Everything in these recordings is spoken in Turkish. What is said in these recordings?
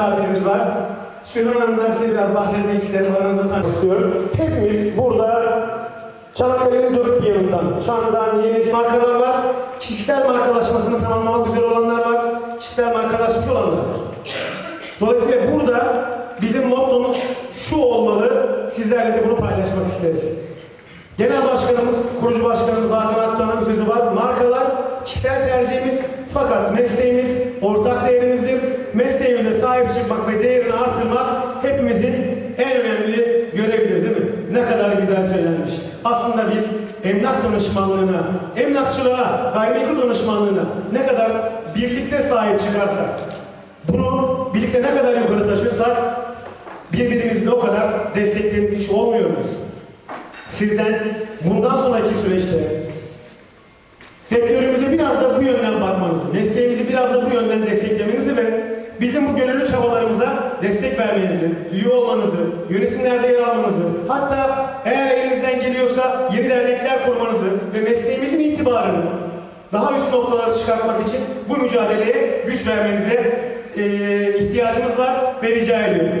misafirimiz var. Süleyman Hanım'dan size biraz bahsetmek isterim. Aranızda tanışmak istiyorum. Hepimiz burada Çanakkale'nin dört bir yanından, Çan'dan, Yenici markalar var. Kişisel markalaşmasını tamamlamak üzere olanlar var. Kişisel markalaşmış olanlar var. Dolayısıyla burada bizim mottomuz şu olmalı. Sizlerle de bunu paylaşmak isteriz. Genel Başkanımız, kurucu başkanımız Hakan Aktan'ın sözü var. Markalar kişisel tercihimiz fakat. Mesleğimize sahip çıkmak ve değerini artırmak hepimizin en önemli görevidir değil mi? Ne kadar güzel söylenmiş. Aslında biz emlak danışmanlığına, emlakçılığa, gayrimenkul danışmanlığına ne kadar birlikte sahip çıkarsak, bunu birlikte ne kadar yukarı taşırsak birbirimizi o kadar desteklemiş olmuyor muyuz? Sizden bundan sonraki süreçte sektörümüze biraz da bu yönden bakmanızı, mesleğimizi biraz da bu yönden desteklemenizi ve bizim bu gönüllü çabalarımıza destek vermenizi, üye olmanızı, yönetimlerde yer almanızı, hatta eğer elinizden geliyorsa yeni dernekler kurmanızı ve mesleğimizin itibarını daha üst noktalara çıkartmak için bu mücadeleye güç vermenize eee, ihtiyacımız var ve rica ediyorum.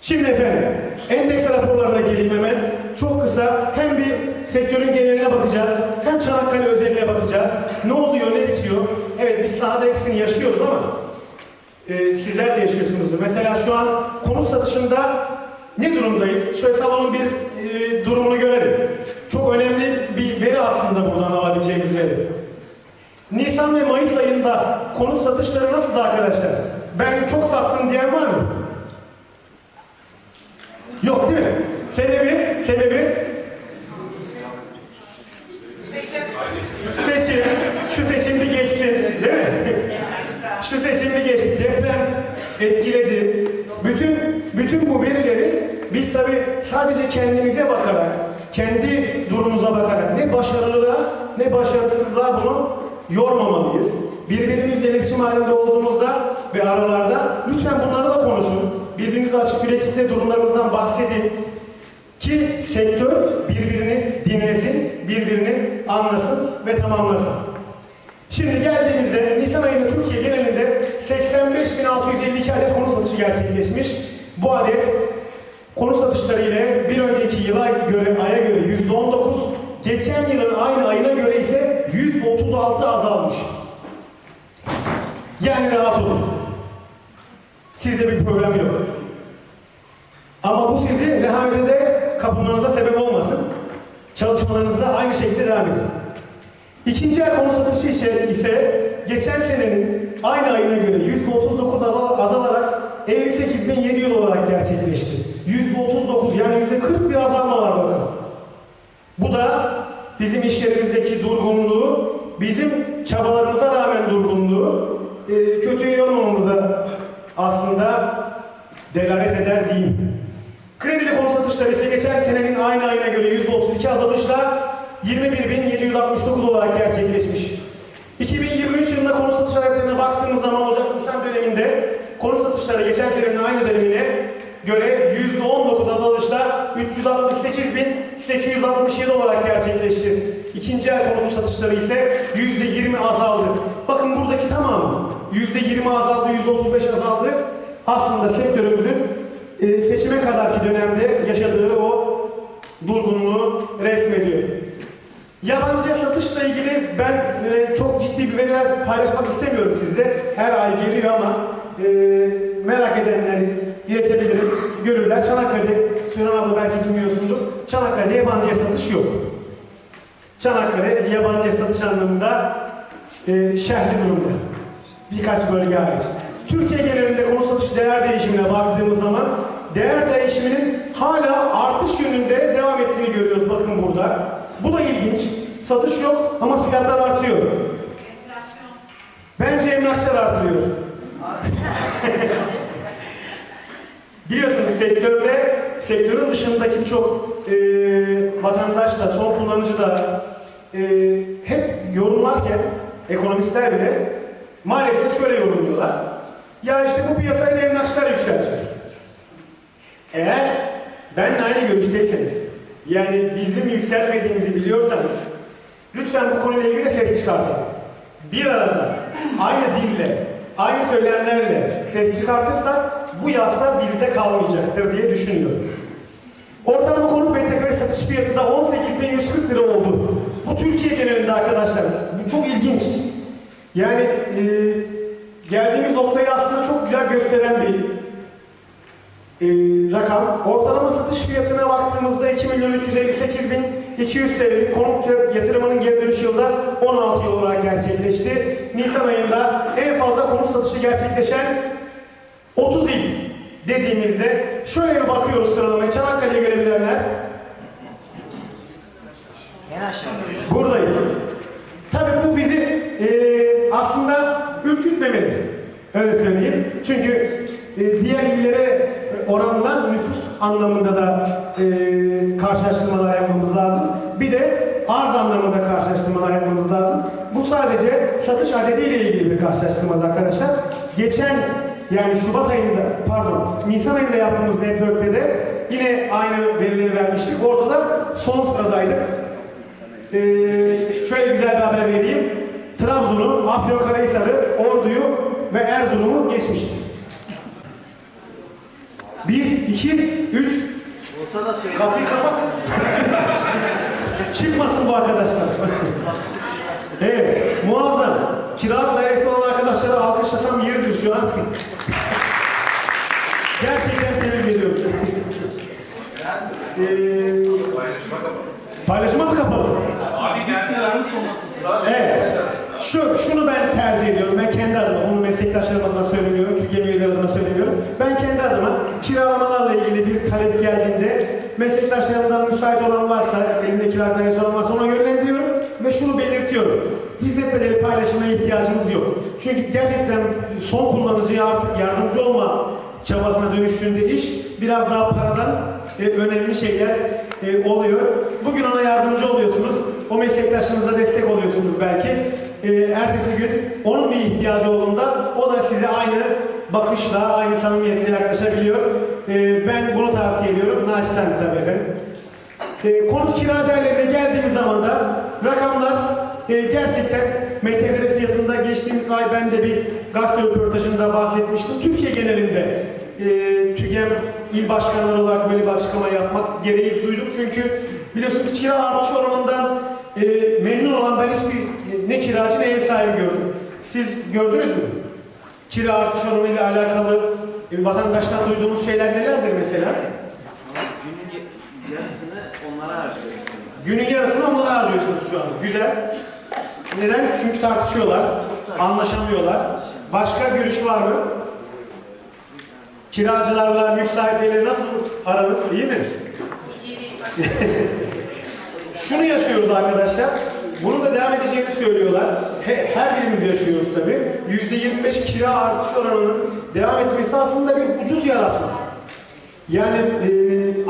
Şimdi efendim, endeks raporlarına geleyim hemen. Çok kısa hem bir sektörün geneline bakacağız, hem Çanakkale özeline bakacağız. Ne oluyor, ne bitiyor? Evet biz sahada ikisini yaşıyoruz ama e, sizler de yaşıyorsunuzdur. Mesela şu an konut satışında ne durumdayız? Şöyle salonun bir e, durumunu görelim. Çok önemli bir veri aslında buradan alabileceğimiz veri. Nisan ve Mayıs ayında konut satışları nasıldı arkadaşlar? Ben çok sattım diyen var mı? Yok değil mi? Sebebi, sebebi seçim. Şu seçim bir geçti, değil mi? Şu seçim bir geçti. Deprem etkiledi. Bütün bütün bu verileri biz tabii sadece kendimize bakarak, kendi durumumuza bakarak ne başarılığa ne başarısızlığa bunu yormamalıyız. Birbirimizle iletişim halinde olduğumuzda ve aralarda lütfen bunları da konuşun. Birbirinize açık yüreklilikle durumlarınızdan bahsedin. Ki sektör birbirini dinlesin, birbirini anlasın ve tamamlasın. Şimdi geldiğimizde Nisan ayında Türkiye genelinde 85.652 adet konut satışı gerçekleşmiş. Bu adet konut satışları ile bir önceki yıla göre aya göre %19, geçen yılın aynı ayına göre ise %36 azalmış. Yani rahat olun. Sizde bir problem yok. Ama bu sizi rehavete kapılmanıza sebep olmasın. Çalışmalarınıza aynı şekilde devam edin. İkinci el konu satışı ise, geçen senenin aynı ayına göre %39 azal- azalarak 58.700 olarak gerçekleşti. %39 yani %40 bir azalma var bakın. Bu da yerimizdeki durgunluğu, bizim çabalarımıza rağmen durgunluğu e, kötüye yormamamıza aslında delalet eder diyeyim. Kredili konu satışları ise geçen senenin aynı ayına göre %32 azalışla 21.769 olarak gerçekleşmiş. 2023 yılında konu satış ayaklarına baktığımız zaman Ocak Nisan döneminde konu satışları geçen senenin aynı dönemine göre %19 azalışla 368.867 olarak gerçekleşti. İkinci el konut satışları ise %20 azaldı. Bakın buradaki tamamı %20 azaldı, %35 azaldı. Aslında sektörümüzün e, seçime kadarki dönemde yaşadığı o durgunluğu resmediyor. Yabancıya satışla ilgili ben e, çok ciddi bir veriler paylaşmak istemiyorum sizle. Her ay geliyor ama e, merak edenler iletebilirim. Görürler. Çanakkale, Sürhan abla belki bilmiyorsundur. Çanakkale'de yabancıya satış yok. Çanakkale yabancıya satış anlamında e, şerhli durumda. Birkaç bölge hariç. Türkiye genelinde konu satış değer değişimine baktığımız zaman değer değişiminin hala artış yönünde devam ettiğini görüyoruz bakın burada. Bu da ilginç. Satış yok ama fiyatlar artıyor. Bence emlakçılar artırıyor. Biliyorsunuz sektörde, sektörün dışındaki birçok e, vatandaş da, son kullanıcı da e, hep yorumlarken, ekonomistler bile maalesef şöyle yorumluyorlar. Ya işte bu piyasayı da emlakçılar yükseltiyor. Eğer benimle aynı görüşteyseniz, yani bizim yükselmediğimizi biliyorsanız, lütfen bu konuyla ilgili de ses çıkartın. Bir arada, aynı dille, aynı söylemlerle, ses çıkartırsak bu yafta bizde kalmayacaktır diye düşünüyorum. Ortalama konut metrekare satış fiyatı da 18.140 lira oldu. Bu Türkiye genelinde arkadaşlar. Bu çok ilginç. Yani e, geldiğimiz noktayı aslında çok güzel gösteren bir e, rakam. Ortalama satış fiyatına baktığımızda 2 milyon 358 bin 200 TL'lik konut yatırımının geri dönüş yılda 16 yıl olarak gerçekleşti. Nisan ayında en fazla konut satışı gerçekleşen 30 il dediğimizde şöyle bir bakıyoruz sıralamaya. Çanakkale'yi görebilenler. Buradayız. Tabii bu bizi e, aslında ürkütmemeli. Öyle söyleyeyim. Çünkü e, diğer illere oranla nüfus anlamında da e, karşılaştırmalar yapmamız lazım. Bir de arz anlamında karşılaştırmalar yapmamız lazım. Bu sadece satış adediyle ilgili bir karşılaştırmadı arkadaşlar. Geçen yani Şubat ayında, pardon, Nisan ayında yaptığımız network'te de yine aynı verileri vermiştik. Orada da son sıradaydık. Ee, şöyle güzel bir haber vereyim. Trabzon'u, Afyonkarahisar'ı, Ordu'yu ve Erzurum'u geçmişiz. Bir, iki, üç. Olsa da söyle. Kapıyı kapat. Çıkmasın bu arkadaşlar. evet, muazzam. Kiralık dairesi olan arkadaşlara alkışlasam yeridir şu an. Gerçekten tebrik ediyorum. ee, paylaşıma mı kapalı? Evet. Şu, şunu ben tercih ediyorum. Ben kendi adıma, bunu meslektaşlarım adına söylemiyorum, Türkiye üyeleri adına söylemiyorum. Ben kendi adıma kiralamalarla ilgili bir talep geldiğinde meslektaşlarımdan müsait olan varsa, elinde kira dairesi olan varsa ona yönlendiriyorum ve şunu belirtiyorum. Hizmet bedeli paylaşımına ihtiyacımız yok. Çünkü gerçekten son kullanıcıya artık yardımcı olma çabasına dönüştüğünde iş biraz daha paradan e, önemli şeyler e, oluyor. Bugün ona yardımcı oluyorsunuz. O meslektaşınıza destek oluyorsunuz belki. E, ertesi gün onun bir ihtiyacı olduğunda o da size aynı bakışla, aynı samimiyetle yaklaşabiliyor. E, ben bunu tavsiye ediyorum. Naçizane tabii efendim. E, konut kira değerlerine geldiğimiz zaman da rakamlar e, gerçekten metrekare fiyatında geçtiğimiz ay ben de bir gazete röportajında bahsetmiştim. Türkiye genelinde e, TÜGEM il başkanları olarak böyle bir açıklama yapmak gereği duyduk. Çünkü biliyorsunuz kira artış oranından e, memnun olan ben hiçbir e, ne kiracı ne ev sahibi gördüm. Siz gördünüz mü? Kira artış oranı ile alakalı e, vatandaştan duyduğumuz şeyler nelerdir mesela? Günün yarısını onlara harcıyoruz. Günün yarısını onlara harcıyorsunuz şu an. Güzel. Neden? Çünkü tartışıyorlar, anlaşamıyorlar. Başka görüş var mı? Kiracılarla, mülk sahipleriyle nasıl aranız? İyi mi? Şunu yaşıyoruz arkadaşlar. Bunun da devam edeceğini söylüyorlar. He- her birimiz yaşıyoruz tabii. %25 kira artış oranının devam etmesi aslında bir ucuz yaratma. Yani e,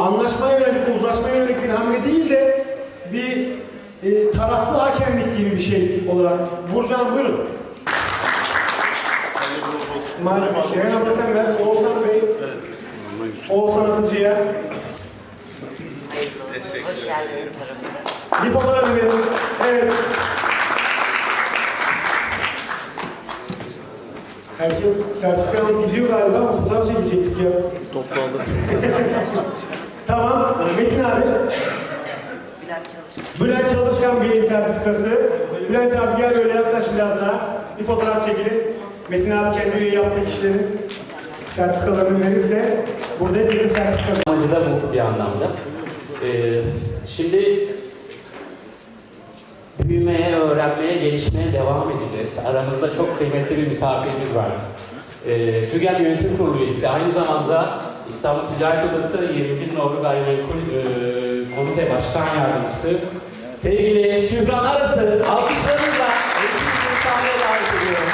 anlaşmaya yönelik, uzlaşmaya yönelik bir hamle değil de bir e, taraflı hakemlik gibi bir şey olarak. Burcan buyurun. Maalesef Şehren abla sen ver. Oğuzhan Bey. Oğuzhan Atıcı'ya. Hoş geldiniz aramıza. Bir fotoğraf verin. Evet. Herkes sertifika alıp gidiyor galiba ama fotoğraf çekecektik ya. Toplandı. Tamam. Metin abi. Bülent Çalışkan. Bülent Çalışkan Bey'in sertifikası. Bülent abi gel böyle yaklaş biraz daha. Bir fotoğraf çekelim. Metin abi kendi üye yaptığı kişilerin sertifikalarını verirse burada hepimizin sertifikası. Amacı da bu bir anlamda. Ee, şimdi büyümeye, öğrenmeye, gelişmeye devam edeceğiz. Aramızda çok kıymetli bir misafirimiz var. Ee, TÜGEL Yönetim Kurulu üyesi, aynı zamanda İstanbul Ticaret Odası 21 Nolu Gayrimenkul e, Komite Başkan Yardımcısı sevgili Sübran Arası alkışlarınızla hepinizi sahneye davet ediyorum.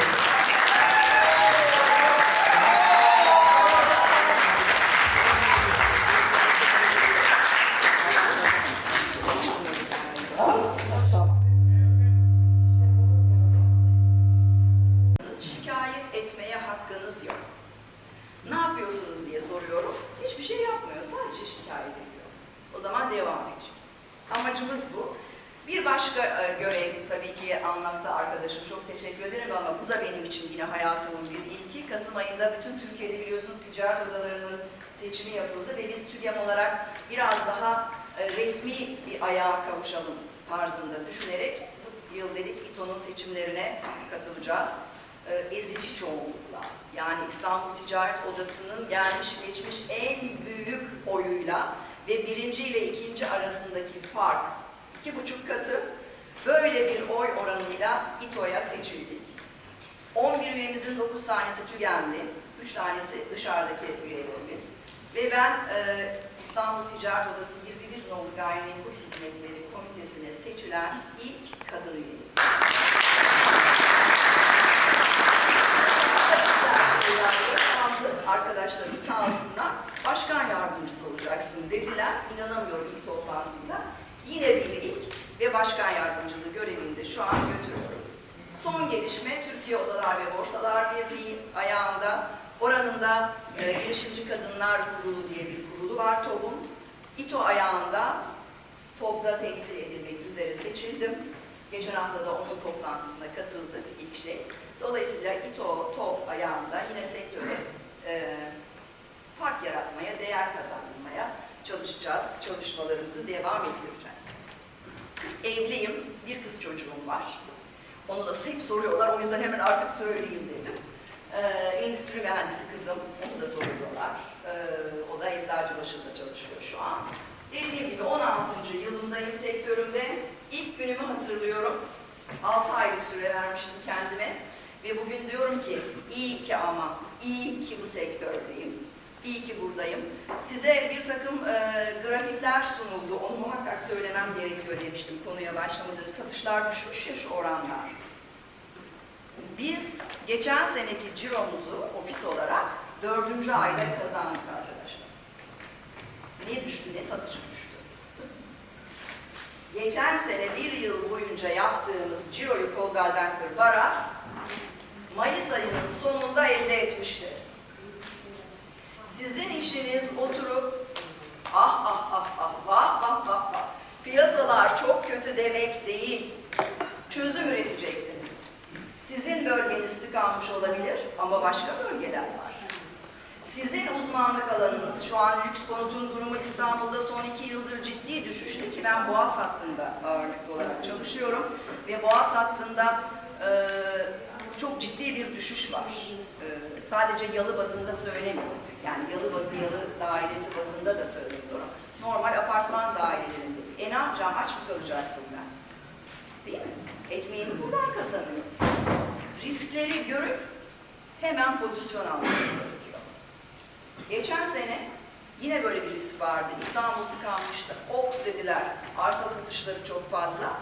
şikayet etmeye hakkınız yok. Ne yapıyorsunuz diye soruyorum. Hiçbir şey yapmıyor. Sadece şikayet ediyor. O zaman devam edecek. Amacımız bu. Bir başka e, görev tabii ki anlattı arkadaşım. Çok teşekkür ederim ama bu benim için yine hayatımın bir ilki. Kasım ayında bütün Türkiye'de biliyorsunuz ticaret odalarının seçimi yapıldı ve biz TÜGEM olarak biraz daha e, resmi bir ayağa kavuşalım tarzında düşünerek bu yıl dedik İTO'nun seçimlerine katılacağız. E, Ezici çoğunlukla yani İstanbul Ticaret Odası'nın gelmiş geçmiş en büyük oyuyla ve birinci ile ikinci arasındaki fark iki buçuk katı böyle bir oy oranıyla İTO'ya seçildik. 11 üyemizin 9 tanesi TÜGEM'li, 3 tanesi dışarıdaki üyelerimiz. Ve ben e, İstanbul Ticaret Odası 21 nolu Gayrimenkul Hizmetleri Komitesi'ne seçilen ilk kadın üyeyim. Arkadaşlarım sağ olsunlar, başkan yardımcısı olacaksın dediler. İnanamıyorum ilk toplantımda. Yine bir ilk ve başkan yardımcılığı görevini de şu an. Son gelişme Türkiye Odalar ve Borsalar Birliği ayağında. Oranın da e, girişimci kadınlar kurulu diye bir kurulu var TOB'un. İTO ayağında TOB'da temsil edilmek üzere seçildim. Geçen hafta da onun toplantısına katıldık ilk şey. Dolayısıyla İTO, TOB ayağında yine sektöre e, fark yaratmaya, değer kazanmaya çalışacağız. Çalışmalarımızı devam ettireceğiz. Kız evliyim, bir kız çocuğum var. Onu da hep soruyorlar, o yüzden hemen artık söyleyeyim dedim. Ee, endüstri mühendisi kızım, onu da soruyorlar. Ee, o da Eczacıbaşı'nda çalışıyor şu an. Dediğim gibi 16. yılındayım sektörümde. İlk günümü hatırlıyorum. 6 aylık süre vermiştim kendime. Ve bugün diyorum ki, iyi ki ama, iyi ki bu sektördeyim. İyi ki buradayım. Size bir takım e, grafikler sunuldu. Onu muhakkak söylemem gerekiyor demiştim konuya başlamadan. Satışlar düşmüş ya şu oranlar. Biz geçen seneki ciromuzu ofis olarak dördüncü ayda kazandık arkadaşlar. Niye düştü, ne satışı düştü? Geçen sene bir yıl boyunca yaptığımız ciroyu Kolgal'den Baras, Mayıs ayının sonunda elde etmişti. Sizin işiniz oturup ah ah ah ah vah vah vah vah piyasalar çok kötü demek değil. Çözüm üreteceksiniz. Sizin bölgeniz tıkanmış olabilir ama başka bölgeler var. Sizin uzmanlık alanınız şu an lüks konutun durumu İstanbul'da son iki yıldır ciddi düşüşte ki ben Boğaz hattında ağırlıklı olarak çalışıyorum ve Boğaz hattında e, çok ciddi bir düşüş var. E, sadece yalı bazında söylemiyorum. Yani yalı bazı, yalı dairesi bazında da söylemiyorum. Normal apartman dairelerinde. E ne yapacağım? Aç mı kalacaktım ben? Değil mi? Ekmeğimi buradan kazanıyorum. Riskleri görüp hemen pozisyon almamız gerekiyor. Geçen sene yine böyle bir risk vardı. İstanbul tıkanmıştı. Ops dediler. Arsa satışları çok fazla.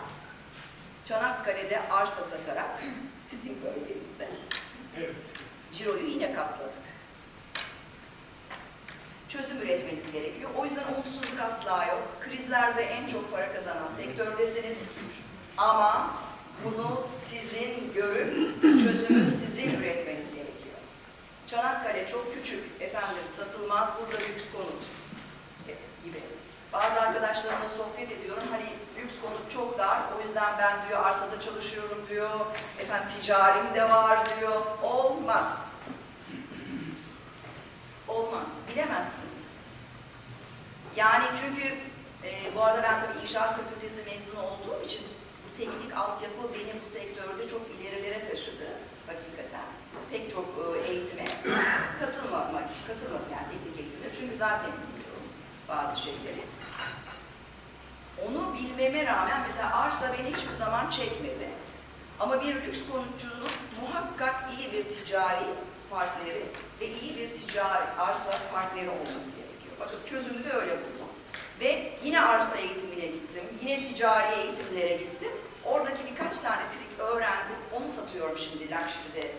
Çanakkale'de arsa satarak sizin bölgenizde ciroyu yine katladık. Çözüm üretmeniz gerekiyor. O yüzden umutsuzluk asla yok. Krizlerde en çok para kazanan sektördesiniz. Ama bunu sizin görüp çözümü sizin üretmeniz gerekiyor. Çanakkale çok küçük, efendim satılmaz, burada lüks konut gibi. Arkadaşlarımla sohbet ediyorum, hani lüks konut çok dar, o yüzden ben diyor arsada çalışıyorum diyor, efendim ticarim de var diyor. Olmaz. Olmaz, bilemezsiniz. Yani çünkü e, bu arada ben tabii inşaat fakültesi mezunu olduğum için bu teknik altyapı beni bu sektörde çok ilerilere taşıdı hakikaten. Pek çok e, eğitime katılmamak, katılmadım yani teknik eğitimlere çünkü zaten bazı şeyleri. Onu bilmeme rağmen mesela arsa beni hiçbir zaman çekmedi. Ama bir lüks konutçunun muhakkak iyi bir ticari partneri ve iyi bir ticari arsa partneri olması gerekiyor. Bakın çözümü de öyle buldum. Ve yine arsa eğitimine gittim, yine ticari eğitimlere gittim. Oradaki birkaç tane trik öğrendim, onu satıyorum şimdi Lakşi'de